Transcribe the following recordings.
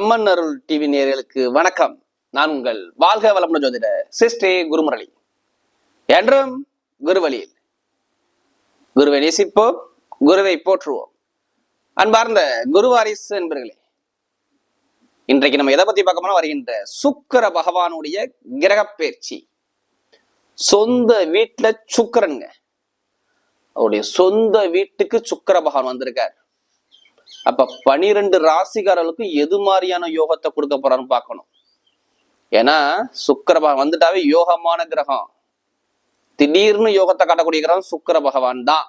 அம்மன் அருள் TV நேர்களுக்கு வணக்கம். நான் உங்கள் வாழ்க வளமுடன் ஜோதிட சிஸ்டே குருமுரளி. என்றும் குருவழியில். குருவை நேசிப்போம் குருவை போற்றுவோம். அன்பார்ந்த குருவாரிஸ் என்பர்களே இன்றைக்கு நம்ம எதை பத்தி பார்க்கணும் வருகின்ற சுக்கிர பகவானுடைய கிரக பயிற்சி. சொந்த வீட்டுல சுக்கரனுங்க. அவருடைய சொந்த வீட்டுக்கு சுக்கிர பகவான் வந்திருக்கார். அப்ப பனிரெண்டு ராசிக்காரர்களுக்கு எது மாதிரியான யோகத்தை கொடுக்க போறான்னு பார்க்கணும். ஏன்னா சுக்கர பகவான் வந்துட்டாவே யோகமான கிரகம். திடீர்னு யோகத்தை காட்டக்கூடிய கிரகம் சுக்கர பகவான் தான்.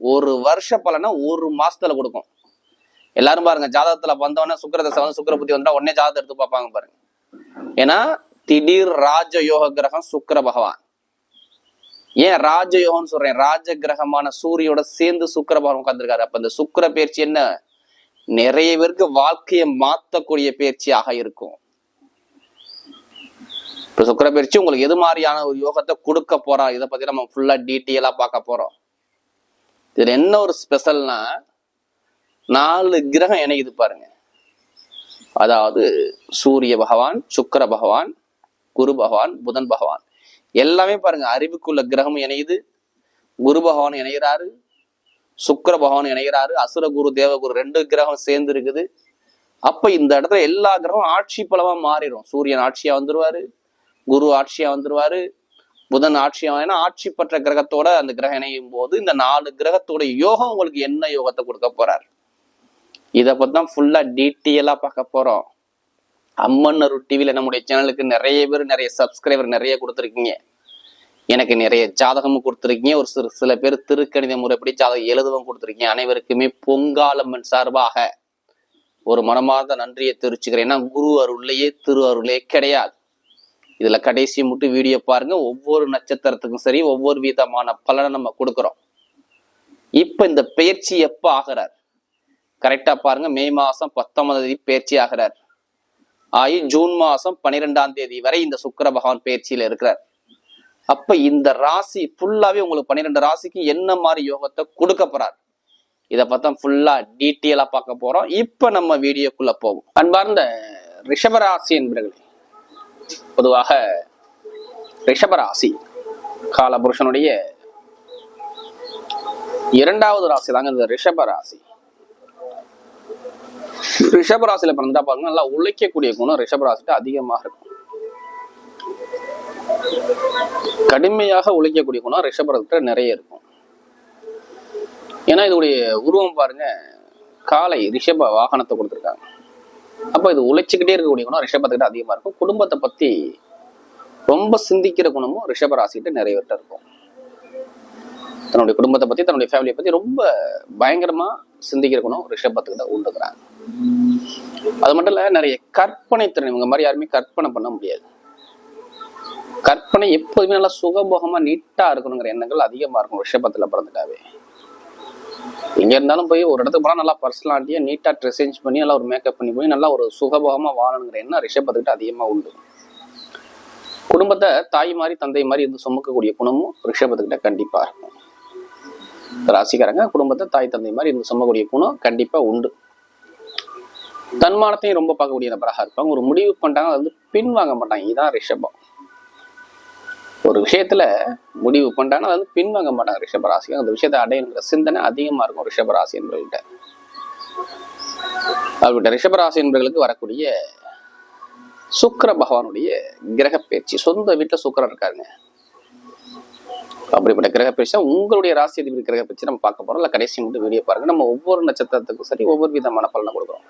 ஒரு வருஷ பலனை ஒரு மாசத்துல கொடுக்கும். எல்லாரும் பாருங்க ஜாதகத்துல வந்தவொடனே சுக்கர தசை வந்து சுக்கர புத்தி வந்தா உடனே ஜாதகத்தை எடுத்து பார்ப்பாங்க பாருங்க. ஏன்னா திடீர் ராஜ யோக கிரகம் சுக்கிர பகவான். ஏன் ராஜயோகம்னு சொல்றேன். ராஜ கிரகமான சூரியோட சேர்ந்து சுக்கர பகவான் உட்கார்ந்துருக்காரு. அப்ப இந்த சுக்கிர பயிற்சி என்ன? நிறைய பேருக்கு வாழ்க்கையை மாத்தக்கூடிய பயிற்சியாக இருக்கும். இப்ப சுக்கிர பயிற்சி உங்களுக்கு எது மாதிரியான ஒரு யோகத்தை கொடுக்க போறா? இதை பத்தி நம்ம ஃபுல்லா டீட்டெயிலா பார்க்க போறோம். இதுல என்ன ஒரு ஸ்பெஷல்னா நாலு கிரகம் இணையுது பாருங்க. அதாவது சூரிய பகவான் சுக்கிர பகவான் குரு பகவான் புதன் பகவான். எல்லாமே பாருங்க அறிவுக்குள்ள கிரகம் இணையுது குரு பகவான் இணைகிறாரு சுக்கர பகவான் இணைகிறாரு அசுர குரு தேவகுரு ரெண்டு கிரகம் சேர்ந்து இருக்குது. அப்ப இந்த இடத்துல எல்லா கிரகம் ஆட்சி பலமா மாறிடும். சூரியன் ஆட்சியா வந்துருவாரு குரு ஆட்சியா வந்துருவாரு புதன் ஆட்சியா ஏன்னா ஆட்சி பெற்ற கிரகத்தோட அந்த கிரகம் இணையும் போது இந்த நாலு கிரகத்தோட யோகம் உங்களுக்கு என்ன யோகத்தை கொடுக்க போறாரு? இதை பத்தி தான் ஃபுல்லா டீட்டெயிலா பார்க்க போறோம். அம்மன் அருள் டிவியில நம்முடைய சேனலுக்கு நிறைய பேர் நிறைய சப்ஸ்கிரைபர் நிறைய கொடுத்துருக்கீங்க. எனக்கு நிறைய ஜாதகமும் கொடுத்துருக்கீங்க. ஒரு சிறு சில பேர் திருக்கணித முறைப்படி ஜாதகம் எழுதவும் கொடுத்துருக்கீங்க. அனைவருக்குமே பொங்காலம்மன் சார்பாக ஒரு மனமார்ந்த நன்றியை தெரிவிச்சுக்கிறேன். ஏன்னா குரு அருள்லையே திரு அருளே கிடையாது. இதுல கடைசி மட்டும் வீடியோ பாருங்க. ஒவ்வொரு நட்சத்திரத்துக்கும் சரி ஒவ்வொரு விதமான பலனை நம்ம கொடுக்குறோம். இப்ப இந்த பயிற்சி எப்ப ஆகிறார்? கரெக்டா பாருங்க. மே மாசம் பத்தொன்பதாம் தேதி பயிற்சி ஆகிறார். ஆகி ஜூன் மாசம் பன்னிரெண்டாம் தேதி வரை இந்த சுக்கர பகவான் பயிற்சியில இருக்கிறார். அப்ப இந்த ராசி ஃபுல்லாவே உங்களுக்கு பன்னிரெண்டு ராசிக்கு என்ன மாதிரி யோகத்தை கொடுக்க போறார்? இதை பார்த்தா ஃபுல்லா டீட்டெயிலா பார்க்க போறோம். இப்ப நம்ம வீடியோக்குள்ள போவோம். அன்பார்ந்த ரிஷபராசி என்பர்களே பொதுவாக ரிஷபராசி காலபுருஷனுடைய இரண்டாவது ராசி தாங்க இந்த ரிஷபராசி ரிஷபராசியில பிறந்தா பாருங்க நல்லா உழைக்கக்கூடிய குணம் ரிஷபராசிட்டு அதிகமாக இருக்கும். கடுமையாக உழைக்கக்கூடிய குணம் ரிஷபராசிட்ட நிறைய இருக்கும். ஏன்னா இதோடைய உருவம் பாருங்க காலை ரிஷப வாகனத்தை கொடுத்துருக்காங்க. அப்ப இது உழைச்சிக்கிட்டே இருக்கக்கூடிய குணம் ரிஷபத்துக்கிட்ட அதிகமா இருக்கும். குடும்பத்தை பத்தி ரொம்ப சிந்திக்கிற குணமும் ரிஷபராசிக்கிட்ட நிறைய பேர்ட்ட இருக்கும். தன்னுடைய குடும்பத்தை பத்தி தன்னுடைய ஃபேமிலியை பத்தி ரொம்ப பயங்கரமா சிந்திக்கிற குணம் ரிஷபத்துக்கிட்ட உண்டுக்கிறாங்க அது மட்டும் இல்ல நிறைய கற்பனை திறன் இவங்க மாதிரி யாருமே கற்பனை பண்ண முடியாது. கற்பனை எப்போதுமே நல்லா சுகபோகமா நீட்டா இருக்கணுங்கிற எண்ணங்கள் அதிகமா இருக்கும் ரிஷபத்துல பிறந்துட்டாவே. எங்க இருந்தாலும் போய் ஒரு இடத்துக்கு போனா நல்லா பர்சனாலிட்டியா நீட்டா ட்ரெஸ் சேஞ்ச் பண்ணி நல்லா ஒரு மேக்கப் பண்ணி போய் நல்லா ஒரு சுகபோகமா வாழணுங்கிற எண்ணம் ரிஷபத்துக்கிட்ட அதிகமா உண்டு. குடும்பத்தை தாய் மாதிரி தந்தை மாதிரி இருந்து சுமக்கக்கூடிய குணமும் ரிஷபத்துக்கிட்ட கண்டிப்பா இருக்கும். ராசிக்காரங்க குடும்பத்தை தாய் தந்தை மாதிரி இருந்து சொல்லக்கூடிய குணம் கண்டிப்பா உண்டு. தன்மானத்தையும் ரொம்ப பார்க்கக்கூடிய நபராக இருப்பாங்க ஒரு முடிவு பண்ணிட்டாங்க அது வந்து பின் வாங்க மாட்டாங்க. இதுதான் ரிஷபம். ஒரு விஷயத்துல முடிவு பண்ணிட்டாங்கன்னா அது வந்து பின் வாங்க மாட்டாங்க ரிஷபராசி அந்த விஷயத்தை அடையணுங்கிற சிந்தனை அதிகமா இருக்கும் ரிஷபராசி என்பவர்கிட்ட அவர்கிட்ட ரிஷபராசி என்பவர்களுக்கு வரக்கூடிய சுக்கர பகவானுடைய கிரக பேச்சு சொந்த வீட்டுல சுக்கிரன் இருக்காருங்க. அப்படிப்பட்ட கிரக பயிற்சி உங்களுடைய ராசி அதிபதி கிரக பயிற்சி நம்ம பார்க்க போறோம். இல்ல கடைசி மட்டும் வீடியோ பாருங்க. நம்ம ஒவ்வொரு நட்சத்திரத்துக்கும் சரி ஒவ்வொரு விதமான பலனை கொடுக்குறோம்.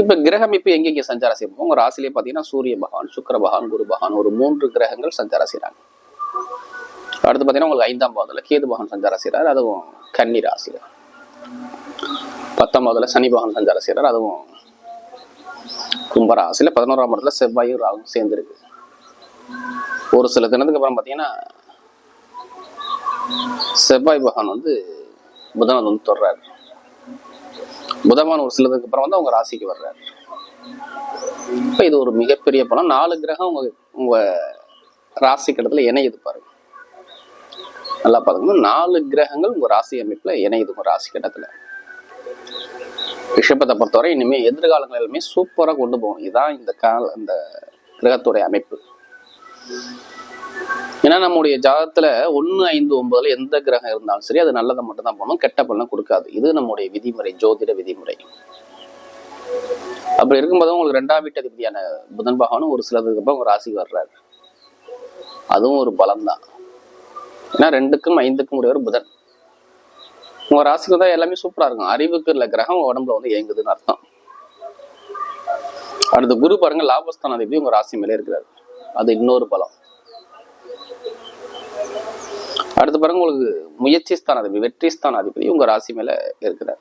இப்ப கிரகம் இப்ப எங்கெங்க சஞ்சாரம் செய்வோம் உங்க ராசிலேயே பாத்தீங்கன்னா சூரிய பகவான் சுக்கர பகவான் குரு பகவான் ஒரு மூன்று கிரகங்கள் சஞ்சாரம் செய்றாங்க. அடுத்து பாத்தீங்கன்னா உங்களுக்கு ஐந்தாம் பாவத்துல கேது பகவான் சஞ்சாரம் செய்றாரு. அதுவும் கன்னி ராசியில. பத்தொன்பதுல சனி பகவான் சஞ்சாரம் செய்றாரு. அதுவும் கும்பராசியில. பதினோராம் இடத்துல செவ்வாயும் ராகும் சேர்ந்துருக்கு. ஒரு சில தினத்துக்கு அப்புறம் பாத்தீங்கன்னா செவ்வாய் பகவான் வந்து புதனை வந்து தொடுறாரு. புதவான் ஒரு சிலதுக்கு அப்புறம் வந்து அவங்க ராசிக்கு வர்றாரு. இப்ப இது ஒரு மிகப்பெரிய பலம் நாலு கிரகம் உங்க உங்க ராசி கடத்துல இணையுது பாருங்க. நல்லா பாருங்க நாலு கிரகங்கள் உங்க ராசி அமைப்புல இணையுது உங்க ராசி கட்டத்துல ரிஷபத்தை பொறுத்தவரை இனிமே எதிர்காலங்கள் எல்லாமே சூப்பரா கொண்டு போகும் இதுதான் இந்த கால இந்த கிரகத்துடைய அமைப்பு. ஏன்னா நம்முடைய ஜாதகத்துல ஒண்ணு ஐந்து ஒன்பதுல எந்த கிரகம் இருந்தாலும் சரி அது நல்லதை மட்டும் தான் பண்ணும். கெட்ட பலனை கொடுக்காது. இது நம்முடைய விதிமுறை ஜோதிட விதிமுறை. அப்படி இருக்கும்போது உங்களுக்கு ரெண்டாம் வீட்டு அதிபதியான புதன் பகவானும் ஒரு சிலதுக்கு அப்புறம் ராசி வர்றாரு. அதுவும் ஒரு பலம் தான் ஏன்னா ரெண்டுக்கும் ஐந்துக்கும் உடையவர் புதன். உங்க ராசிக்கு தான் எல்லாமே சூப்பரா இருக்கும். அறிவுக்கு இல்ல கிரகம் உடம்புல வந்து இயங்குதுன்னு அர்த்தம். அடுத்து குரு பாருங்க லாபஸ்தான அதிபதி உங்க ராசி மேலே இருக்கிறாரு. அது இன்னொரு பலம். அடுத்து பாருங்க உங்களுக்கு முயற்சி ஸ்தான அதிபதி வெற்றி ஸ்தான அதிபதி உங்க ராசி மேல இருக்கிறார்.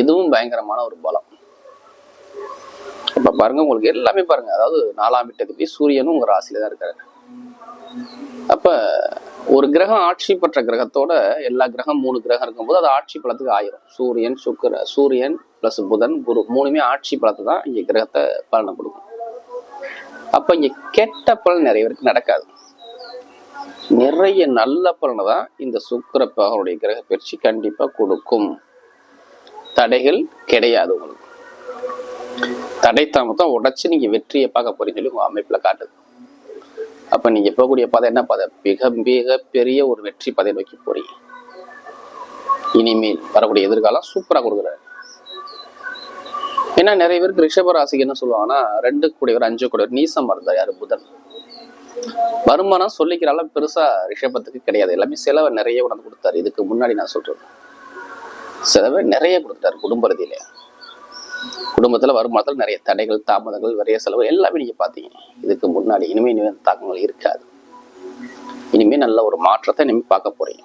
இதுவும் பயங்கரமான ஒரு பலம். இப்ப பாருங்க உங்களுக்கு எல்லாமே பாருங்க. அதாவது நாலாம் வீட்டு சூரியனும் உங்க ராசியில தான் இருக்காரு. அப்ப ஒரு கிரகம் ஆட்சி பெற்ற கிரகத்தோட எல்லா கிரகம் மூணு கிரகம் இருக்கும்போது அது ஆட்சி பலத்துக்கு ஆயிரும். சூரியன் சுக்கிர சூரியன் பிளஸ் புதன் குரு மூணுமே ஆட்சி பலத்தை தான் இங்க கிரகத்தை பலனை கொடுக்கும். அப்ப இங்க கெட்ட பலன் நிறைய பேருக்கு நடக்காது. நிறைய நல்ல பலனை தான் இந்த சுக்கிர பகவனுடைய கிரக பயிற்சி கண்டிப்பா கொடுக்கும். தடைகள் கிடையாது உங்களுக்கு. தடை தாமதம் உடைச்சு நீங்க வெற்றியை பார்க்க போறீங்கன்னு சொல்லி உங்க அமைப்புல காட்டுது. அப்ப நீங்க போகக்கூடிய பாதை என்ன பாதை? மிக மிக பெரிய ஒரு வெற்றி பதை நோக்கி போறீங்க. இனிமேல் வரக்கூடிய எதிர்காலம் சூப்பரா கொடுக்குறாரு. ஏன்னா நிறைய பேருக்கு ரிஷப ராசிக்கு என்ன சொல்லுவாங்கன்னா ரெண்டு கூடியவர் அஞ்சு கூடியவர் நீசம் இருந்தார் யார்? புதன். வருமானம் சொல்லிக்கிற அளவு பெருசா ரிஷபத்துக்கு கிடையாது. எல்லாமே செலவை நிறைய கொண்டு கொடுத்தாரு. இதுக்கு முன்னாடி நான் சொல்றது. செலவை நிறைய கொடுத்துட்டாரு குடும்ப ரீதியில. குடும்பத்துல வருமானத்துல நிறைய தடைகள் தாமதங்கள் நிறைய செலவு எல்லாமே நீங்க பாத்தீங்க இதுக்கு முன்னாடி இனிமே இனிமே தாக்கங்கள் இருக்காது. இனிமே நல்ல ஒரு மாற்றத்தை இனிமே பார்க்க போறீங்க.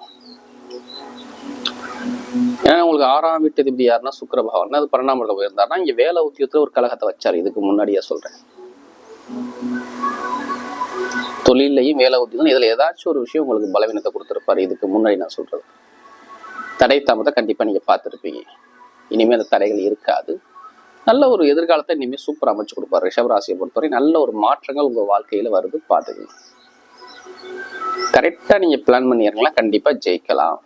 ஏன்னா உங்களுக்கு ஆறாம் வீட்டு அதிபதி யாருன்னா சுக்கர பகவான். அது பன்னெண்டாம் இடத்துல போயிருந்தாருன்னா இங்க வேலை உத்தியோகத்துல ஒரு கழகத்தை வச்சாரு. இதுக்கு முன்னாடியே சொல்றேன். தொழிலையும் வேலை உத்தியும் இதுல ஏதாச்சும் ஒரு விஷயம் உங்களுக்கு பலவீனத்தை கொடுத்துருப்பாரு. இதுக்கு முன்னாடி நான் சொல்றது. தடை தாமதம் கண்டிப்பாக நீங்க பார்த்துருப்பீங்க. இனிமேல் அந்த தடைகள் இருக்காது. நல்ல ஒரு எதிர்காலத்தை இனிமேல் சூப்பர் அமைச்சு கொடுப்பாரு. ரிஷபராசியை பொறுத்தவரை நல்ல ஒரு மாற்றங்கள் உங்கள் வாழ்க்கையில் வருது பார்த்துக்கங்க. கரெக்டாக நீங்க பிளான் பண்ணிடுறீங்களா கண்டிப்பாக ஜெயிக்கலாம்.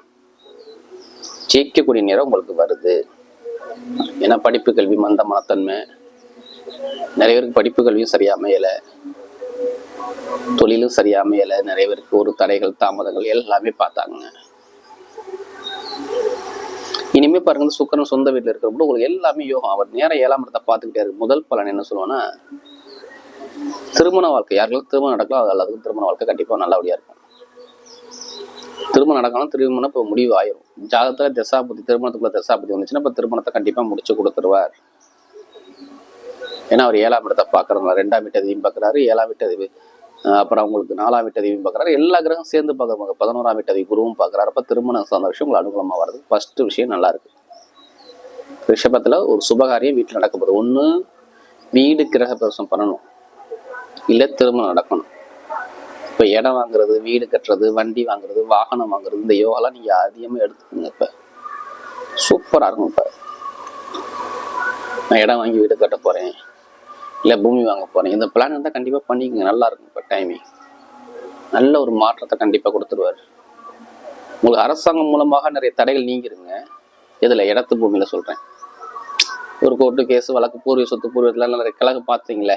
ஜெயிக்கக்கூடிய நேரம் உங்களுக்கு வருது. ஏன்னா படிப்பு கல்வி மந்த மனத்தன்மை நிறைய பேருக்கு படிப்பு கல்வியும் சரியாக அமையலை. தொழிலும் சரியா அமையலை நிறைய பேருக்கு ஒரு தடைகள் தாமதங்கள் எல்லாமே பார்த்தாங்க. இனிமே பாருங்க சுக்கரன் சொந்த வீட்டுல இருக்கிறப்போ உங்களுக்கு எல்லாமே யோகம். அவர் நேரம் ஏழாம் இடத்தை பார்த்துக்கிட்டே இருக்கு. முதல் பலன் என்ன சொல்லுவான்னா திருமண வாழ்க்கை. யாருக்கெல்லாம் திருமணம் நடக்கலாம் அது எல்லாத்துக்கும் திருமண வாழ்க்கை கண்டிப்பா நல்லபடியாக இருக்கும். திருமணம் நடக்கணும் திருமணம் இப்போ முடிவு ஆயிரும் ஜாதகத்தில் தசாபதி திருமணத்துக்குள்ள தசாபதி வந்துச்சுன்னா இப்போ திருமணத்தை கண்டிப்பா முடிச்சு கொடுத்துருவார். ஏன்னா அவர் ஏழாம் இடத்தை பார்க்குறாங்க ரெண்டாம் வீட்டு அதிபதியும் பார்க்குறாரு ஏழாம் வீட்டு அதிபதி அப்புறம் அவங்களுக்கு நாலாம் வீட்டு பார்க்குறாரு. எல்லா கிரகம் சேர்ந்து பார்க்குறாங்க பதினோராம் வீட்டதி குருவும் பார்க்குறாரு. அப்போ திருமணம் சார்ந்த விஷயம் அனுகூலமாக வருது. ஃபர்ஸ்ட் விஷயம் நல்லா இருக்கு. ரிஷபத்துல ஒரு சுபகாரியம் வீட்டில் நடக்க போகுது. வீடு கிரக பிரவேசம் பண்ணணும். இல்லை திருமணம் நடக்கணும். இப்போ இடம் வாங்குறது வீடு கட்டுறது வண்டி வாங்குறது வாகனம் வாங்குறது இந்த யோகாலாம் நீங்கள் அதிகமாக எடுத்துக்கோங்க இப்போ. சூப்பராக இருக்கும் இப்போ. நான் இடம் வாங்கி வீடு கட்ட போகிறேன் இல்லை பூமி வாங்க போகிறீங்க இந்த பிளான் இருந்தால் கண்டிப்பாக பண்ணிக்கங்க. நல்லா இருக்கும் இப்போ டைமிங் நல்ல ஒரு மாற்றத்தை கண்டிப்பாக கொடுத்துருவாரு. உங்களுக்கு அரசாங்கம் மூலமாக நிறைய தடைகள் நீங்கிருங்க. இதில் இடத்து பூமியில் சொல்கிறேன் ஒரு கோர்ட்டு கேஸ் வழக்கு பூர்வீக சொத்து பூர்வீகத்தில் நிறைய கழகு பார்த்தீங்களே?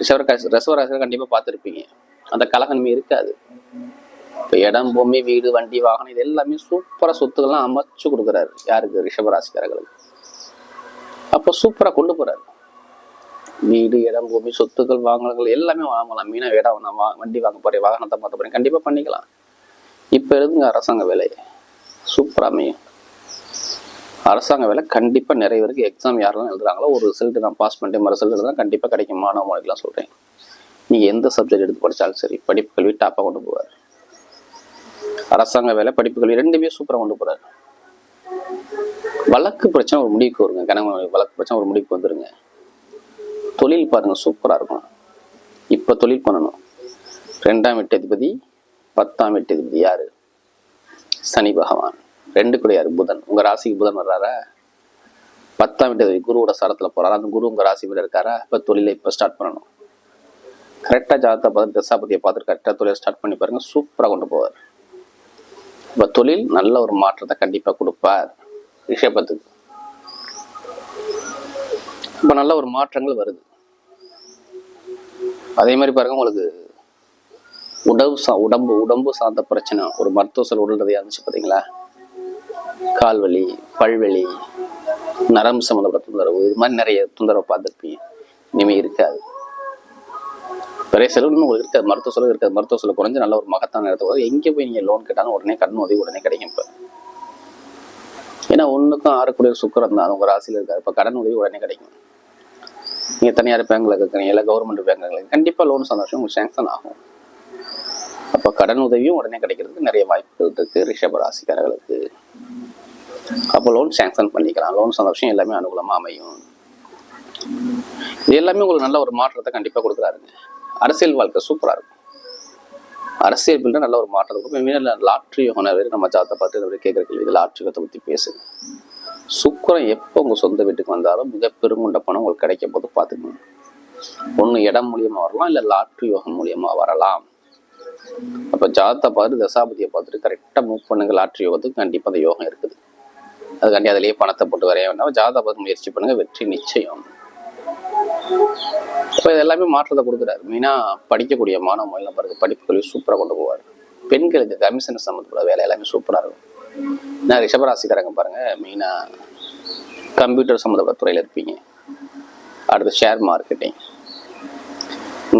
ரிசர்வ் ரிசர்வராசியில் கண்டிப்பாக பார்த்துருப்பீங்க. அந்த கழகம் இருக்காது. இப்போ இடம் பூமி வீடு வண்டி வாகனம் இது எல்லாமே சூப்பராக சொத்துக்கள்லாம் அமைச்சு கொடுக்குறாரு. யாருக்கு? ரிஷபராசிக்காரர்களுக்கு. அப்போ சூப்பராக கொண்டு போகிறாரு வீடு இடம் பூமி சொத்துக்கள் வாங்கல்கள் எல்லாமே வாங்கலாம். மீனா இடம் நான் வா- வண்டி வாங்க போறேன் வாகனத்தை மாற்ற போறேன். கண்டிப்பா பண்ணிக்கலாம். இப்ப இருந்துங்க அரசாங்க வேலை. சூப்பரா அமையும். அரசாங்க வேலை கண்டிப்பா நிறைய பேருக்கு எக்ஸாம் யாரெல்லாம் எழுதுறாங்களோ ஒரு ரிசல்ட் நான் பாஸ் பண்ணிட்டு ரிசல்ட் தான் கண்டிப்பா கிடைக்கும். மாணவ மாணவிகளாம் சொல்றேன். நீங்க எந்த சப்ஜெக்ட் எடுத்து படிச்சாலும் சரி படிப்பு கல்வி டாப்பா கொண்டு போவார். அரசாங்க வேலை படிப்பு கல்வி ரெண்டுமே சூப்பரா கொண்டு போறாரு. வழக்கு பிரச்சனை ஒரு முடிவுக்கு வருங்க. கணவன் வழக்கு பிரச்சனை ஒரு முடிவுக்கு வந்துருங்க. தொழில் பாருங்க சூப்பராக இருக்கும். இப்போ தொழில் பண்ணணும். ரெண்டாம் வீட்டு அதிபதி பத்தாம் எட்டதிபதி அதிபதி சனி பகவான். ரெண்டு கூட யார்? புதன். உங்கள் ராசிக்கு புதன் வர்றாரா? பத்தாம் எட்டதிபதி அதிபதி குருவோட சரத்தில் போகிறாரா அந்த குரு உங்கள் ராசி மேலே இருக்காரா? இப்போ தொழிலை இப்போ ஸ்டார்ட் பண்ணணும். கரெக்டாக ஜாதகத்தை பார்த்து தசாபதியை பார்த்துட்டு கரெக்டாக தொழிலை ஸ்டார்ட் பண்ணி பாருங்கள் சூப்பராக கொண்டு போவார். இப்போ தொழில் நல்ல ஒரு மாற்றத்தை கண்டிப்பாக கொடுப்பார். ரிஷபத்துக்கு. இப்போ நல்ல ஒரு மாற்றங்கள் வருது. அதே மாதிரி பாருங்க உங்களுக்கு உடம்பு சா உடம்பு உடம்பு சார்ந்த பிரச்சனை ஒரு மருத்துவ செல் உடல் ரீதியா இருந்துச்சு பார்த்தீங்களா கால்வலி பல்வலி நரம் சம்மந்தப்பட்ட தொந்தரவு இது மாதிரி நிறைய தொந்தரவு பார்த்துருப்பீங்க. இனிமே இருக்காது. பெரிய செலவு உங்களுக்கு இருக்காது மருத்துவ செலவு இருக்காது. மருத்துவ செலவு குறைஞ்சு நல்ல ஒரு மகத்தான இடத்துல எங்கே போய் நீங்கள் லோன் கேட்டாலும் உடனே கடன் உதவி உடனே கிடைக்கும் இப்போ. ஏன்னா ஒன்றுக்கும் ஆறக்கூடிய சுக்கரம் தான். உங்கள் ராசியில் இருக்காது இப்போ கடன் உதவி உடனே கிடைக்கும். நீங்கள் தனியார் பேங்கில் இருக்கிறீங்க இல்லை கவர்மெண்ட் பேங்கில் கண்டிப்பாக லோன் சந்தோஷம் உங்களுக்கு சேங்ஷன் ஆகும். அப்போ கடன் உதவியும் உடனே கிடைக்கிறதுக்கு நிறைய வாய்ப்புகள் இருக்குது ரிஷப ராசிக்காரர்களுக்கு. அப்போ லோன் சேங்ஷன் பண்ணிக்கலாம். லோன் சந்தோஷம் எல்லாமே அனுகூலமாக அமையும். இது எல்லாமே உங்களுக்கு நல்ல ஒரு மாற்றத்தை கண்டிப்பாக கொடுக்குறாருங்க. அரசியல் வாழ்க்கை சூப்பராக இருக்கும். அரசியல் பில்ல நல்ல ஒரு மாற்றம் கொடுக்கும். லாட்ரி யோகம் நிறைய நம்ம ஜாத்தை பார்த்து கேட்குற கேள்வி லாட்ரி யோகத்தை பற்றி பேசுங்க. சுக்கரம் எப்போ உங்கள் சொந்த வீட்டுக்கு வந்தாலும் மிக பெருங்குண்ட பணம் உங்களுக்கு கிடைக்கும் போது பார்த்துக்கணும் ஒன்று இடம் மூலியமாக வரலாம் இல்லை லாட்ரி யோகம் மூலியமாக வரலாம். அப்போ ஜாதத்தை பார்த்துட்டு தசாபதியை பார்த்துட்டு கரெக்டாக மூவ் பண்ணுங்க. லாட்ரி யோகத்துக்கு கண்டிப்பாக அந்த யோகம் இருக்குது. அதுக்காண்டி அதிலேயே பணத்தை போட்டு வரைய வேண்டாம். ஜாதத்தை பார்த்து முயற்சி பண்ணுங்க. வெற்றி நிச்சயம். இப்போ இது எல்லாமே மாற்றத்தை கொடுக்குறாரு. மெயினாக படிக்கக்கூடிய மாணவ மொழி நபருக்கு படிப்புகளையும் சூப்பராக கொண்டு போவார். பெண்களுக்கு கமிஷன் சம்மந்தப்பட்ட வேலை எல்லாமே சூப்பராக இருக்கும். நான் ரிஷபராசிக்காரங்க பாருங்க. மெயினாக கம்ப்யூட்டர் சம்மந்தப்பட்ட துறையில் இருப்பீங்க. அடுத்து ஷேர் மார்க்கெட்டிங்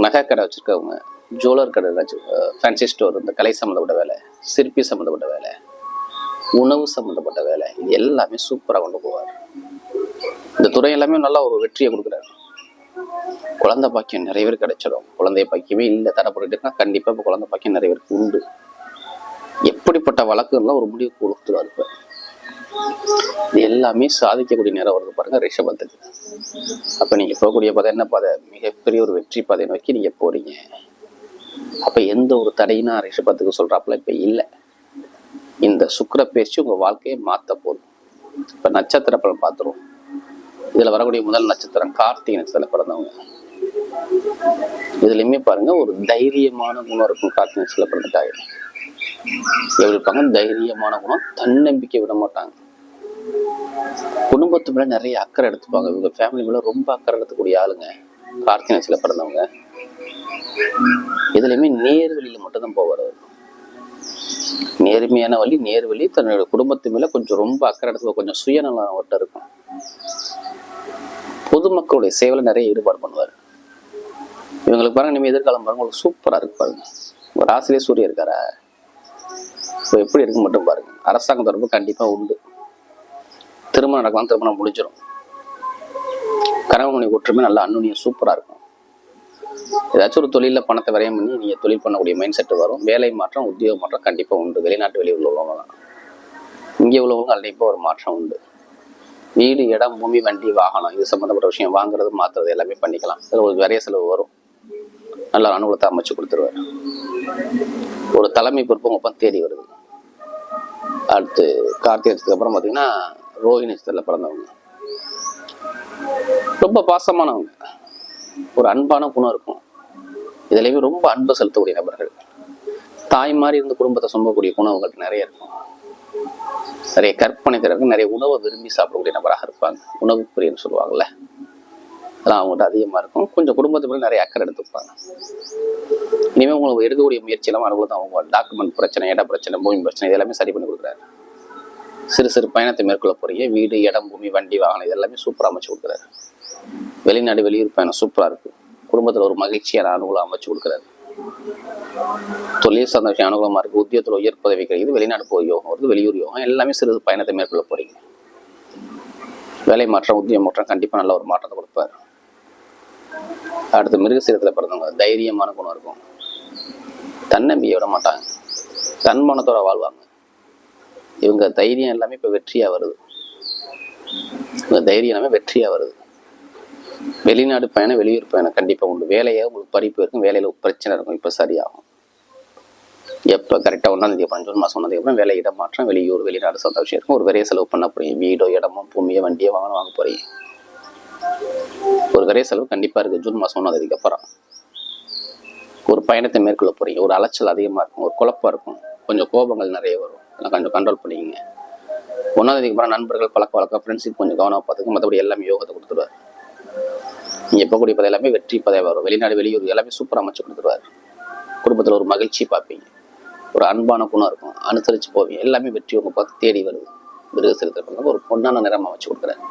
நகை கடை வச்சுருக்கவங்க ஜுவல்லர் கடை வச்சு ஃபேன்சி ஸ்டோர் இந்த கலை சம்மந்தப்பட்ட வேலை சிற்பி சம்மந்தப்பட்ட வேலை உணவு சம்மந்தப்பட்ட வேலை இது எல்லாமே சூப்பராக கொண்டு போவார். இந்த துறை எல்லாமே நல்லா ஒரு வெற்றியை கொடுக்குறாரு. குழந்தை பாக்கியம் நிறைய பேர் கிடைச்சிடும். குழந்தை பாக்கியமே இல்லை. தரப்பட்டு இருக்கா கண்டிப்பாக இப்போ குழந்தை பாக்கியம் நிறைய பேருக்கு உண்டு. இப்படிப்பட்ட வழக்குகள்லாம் ஒரு முடிவு கொடுத்துருவாரு இப்போ. இது எல்லாமே சாதிக்கக்கூடிய நேரம் வருது பாருங்க ரிஷபத்துக்கு. அப்போ நீங்கள் போகக்கூடிய பாதை என்ன பாதை? மிகப்பெரிய ஒரு வெற்றி பாதை நோக்கி நீங்கள் போறீங்க. அப்போ எந்த ஒரு தடையினா ரிஷபத்துக்கு சொல்றாப்புல இப்போ இல்லை. இந்த சுக்கர பேச்சு உங்கள் வாழ்க்கையை மாற்ற போதும். இப்போ நட்சத்திர பலன் பார்த்துருவோம் இதில் வரக்கூடிய முதல் நட்சத்திரம் கார்த்திகை நட்சத்திரத்தில் பிறந்தவங்க. இதுலையுமே பாருங்க ஒரு தைரியமான குணம் இருக்கும் கார்த்திகை நட்சத்திரத்தில் பிறந்துட்டாங்க. எப்படி இருப்பாங்க தைரியமான குணம் தன்னம்பிக்கை விட மாட்டாங்க. குடும்பத்து மேல நிறைய அக்கறை எடுத்துப்பாங்க. இவங்க ஃபேமிலி மேல ரொம்ப அக்கறை எடுத்துக்கூடிய ஆளுங்க. கார்த்திகை நட்சத்திர பிறந்தவங்க. இதுலயுமே நேர்வழியில மட்டும்தான் போவார் நேர்மையான வழி நேர்வழி தன்னுடைய குடும்பத்து மேல கொஞ்சம் ரொம்ப அக்கறை எடுத்து கொஞ்சம் சுயநலம் அவர்கிட்ட இருக்கும். பொதுமக்களுடைய சேவையில நிறைய ஈடுபாடு பண்ணுவார். இவங்களுக்கு பாருங்க இனிமேல் எதிர்காலம் பாருங்க உங்களுக்கு சூப்பரா இருக்கு பாருங்க. ஒரு ஆசிரியர் சூரிய இருக்காரா? இப்போ எப்படி இருக்கு மட்டும் பாருங்க. அரசாங்க தொடர்பு கண்டிப்பா உண்டு. திருமணம் நடக்கலாம் திருமணம் முடிஞ்சிடும் கணவன் ஒற்றுமை நல்ல அன்னுனியம் சூப்பரா இருக்கும். ஏதாச்சும் ஒரு தொழில பணத்தை விரயம் பண்ணி நீங்க தொழில் பண்ணக்கூடிய மைண்ட் செட் வரும். வேலை மாற்றம் உத்தியோக மாற்றம் கண்டிப்பா உண்டு. வெளிநாட்டு வெளியே உள்ளவங்க தான். இங்கே உள்ளவங்க கண்டிப்பா ஒரு மாற்றம் உண்டு. வீடு இடம் பூமி வண்டி வாகனம் இது சம்மந்தப்பட்ட விஷயம். வாங்குறது மாத்துறது எல்லாமே பண்ணிக்கலாம். இதில் ஒரு விரைய செலவு வரும். நல்ல அனுகூலத்தை அமைச்சு கொடுத்துருவார். ஒரு தலைமை பொறுப்பு உங்க தேடி வருது. அடுத்து கார்த்திகை அப்புறம் பார்த்தீங்கன்னா ரோஹிணி நட்சத்திரத்தில் பிறந்தவங்க. ரொம்ப பாசமானவங்க. ஒரு அன்பான குணம் இருக்கும். இதுலேயுமே ரொம்ப அன்பு செலுத்தக்கூடிய நபர்கள். தாய் மாதிரி இருந்து குடும்பத்தை சுமக்கக்கூடிய குணம் அவங்களுக்கு நிறைய இருக்கும். நிறைய கற்பனை திறன் நிறைய உணவை விரும்பி சாப்பிடக்கூடிய நபராக இருப்பாங்க. உணவு பிரியன்னு சொல்லுவாங்கல்ல. அதெல்லாம் அவங்கள்ட்ட அதிகமாக இருக்கும். கொஞ்சம் குடும்பத்தை பற்றி நிறைய அக்கறை எடுத்துப்பாங்க. இனிமேல் உங்களுக்கு எடுக்கக்கூடிய முயற்சியெல்லாம் அவங்களுக்கு அவங்க டாக்குமெண்ட் பிரச்சனை இட பிரச்சனை பூமி பிரச்சனை இதெல்லாமே சரி பண்ணி கொடுக்குறாரு சிறு சிறு பயணத்தை மேற்கொள்ள போறீங்க. வீடு இடம் பூமி வண்டி வாகனம் இது எல்லாமே சூப்பராக அமைச்சு கொடுக்குறாரு. வெளிநாடு வெளியூர் பயணம் சூப்பராக இருக்கு. குடும்பத்தில் ஒரு மகிழ்ச்சியான அனுகூலம் அமைச்சு கொடுக்குறாரு. தொழில் சார்ந்த விஷயம் அனுகூலமா இருக்கு. உத்தியோகத்தில் உயர் பதவி கிடைக்குது. வெளிநாடு போய் யோகம் வருது வெளியூர் யோகம் எல்லாமே சிறு பயணத்தை மேற்கொள்ள போறீங்க. வேலை மாற்றம் உத்திய மாற்றம் கண்டிப்பா நல்ல ஒரு மாற்றத்தை கொடுப்பாரு. அடுத்து மிருகசீரத்தில் பிறந்தவங்க தைரியமான குணம் இருக்கும். தன்னம்பிக்கை விட மாட்டாங்க. தன்மானத்தோட வாழ்வாங்க. இவங்க தைரியம் எல்லாமே இப்ப வெற்றியா வருது. இவங்க தைரியம் எல்லாமே வெற்றியா வருது. வெளிநாடு பயணம் வெளியூர் பயணம் கண்டிப்பா உண்டு. வேலையாக உங்களுக்கு படிப்பு இருக்கும் வேலையில பிரச்சனை இருக்கும். இப்ப சரியாகும். எப்போ கரெக்டாக ஒன்றாந்தேதி பதினஞ்சு ஜூன் மாதம் ஒன்றாம் வேலை இடம் மாற்றம் வெளியூர் வெளிநாடு சொந்த விஷயம் இருக்கும். ஒரு விரைய செலவு பண்ண போறீங்க. வீடோ இடமோ பூமியோ வண்டியோ வாங்கணும் வாங்க போறீங்க. ஒரு விரைய செலவு கண்டிப்பா இருக்கு. ஜூன் மாதம் ஒன்றாந்தேதிக்கு அப்புறம். ஒரு பயணத்தை மேற்கொள்ள போறீங்க. ஒரு அலைச்சல் அதிகமா இருக்கும். ஒரு குழப்பம் இருக்கும். கொஞ்சம் கோபங்கள் நிறைய வரும். அதெல்லாம் கொஞ்சம் கண்ட்ரோல் பண்ணிக்கங்க. ஒன்றாவது அப்புறம் நண்பர்கள் பழக்க வழக்கம் ஃப்ரெண்ட்ஷிப் கொஞ்சம் கவனமாக பார்த்துக்க மற்றபடி எல்லாமே யோகத்தை கொடுத்துருவாரு. நீங்கள் எப்போ கூடிய எல்லாமே வெற்றி பதவி வரும். வெளிநாடு வெளியூர் எல்லாமே சூப்பராக அமைச்சு கொடுத்துருவாரு. குடும்பத்தில் ஒரு மகிழ்ச்சி பார்ப்பீங்க. ஒரு அன்பான குணம் இருக்கும். அனுசரித்து போவீங்க. எல்லாமே வெற்றி உங்க பார்த்து தேடி வருது. மிருக சரித்திரத்தில் ஒரு பொன்னான நிறமாக வச்சு கொடுக்குறாரு.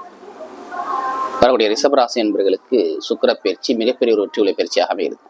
வரக்கூடிய ரிஷபராசி என்பவர்களுக்கு சுக்கிர பயிற்சி மிகப்பெரிய ஒரு வெற்றி உள்ள பயிற்சியாக அமைகிறது